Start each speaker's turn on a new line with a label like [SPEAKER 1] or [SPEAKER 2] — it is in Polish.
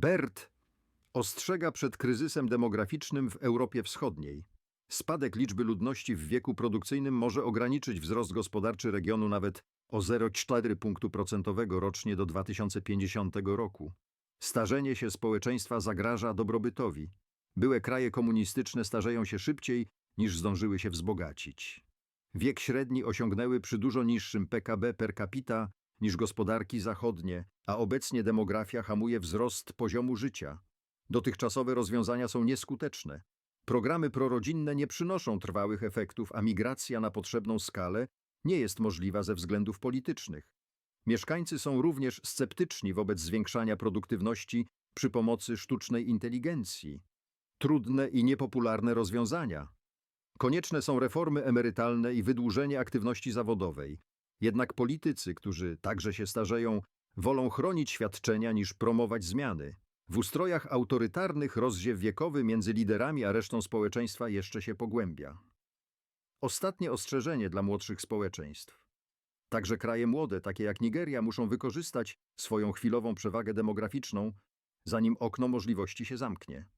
[SPEAKER 1] BERT ostrzega przed kryzysem demograficznym w Europie Wschodniej. Spadek liczby ludności w wieku produkcyjnym może ograniczyć wzrost gospodarczy regionu nawet o 0,4 punktu procentowego rocznie do 2050 roku. Starzenie się społeczeństwa zagraża dobrobytowi. Byłe kraje komunistyczne starzeją się szybciej niż zdążyły się wzbogacić. Wiek średni osiągnęły przy dużo niższym PKB per capita niż gospodarki zachodnie, a obecnie demografia hamuje wzrost poziomu życia. Dotychczasowe rozwiązania są nieskuteczne. Programy prorodzinne nie przynoszą trwałych efektów, a migracja na potrzebną skalę nie jest możliwa ze względów politycznych. Mieszkańcy są również sceptyczni wobec zwiększania produktywności przy pomocy sztucznej inteligencji. Trudne i niepopularne rozwiązania. Konieczne są reformy emerytalne i wydłużenie aktywności zawodowej. Jednak politycy, którzy także się starzeją, wolą chronić świadczenia niż promować zmiany. W ustrojach autorytarnych rozziew wiekowy między liderami a resztą społeczeństwa jeszcze się pogłębia. Ostatnie ostrzeżenie dla młodszych społeczeństw. Także kraje młode, takie jak Nigeria, muszą wykorzystać swoją chwilową przewagę demograficzną, zanim okno możliwości się zamknie.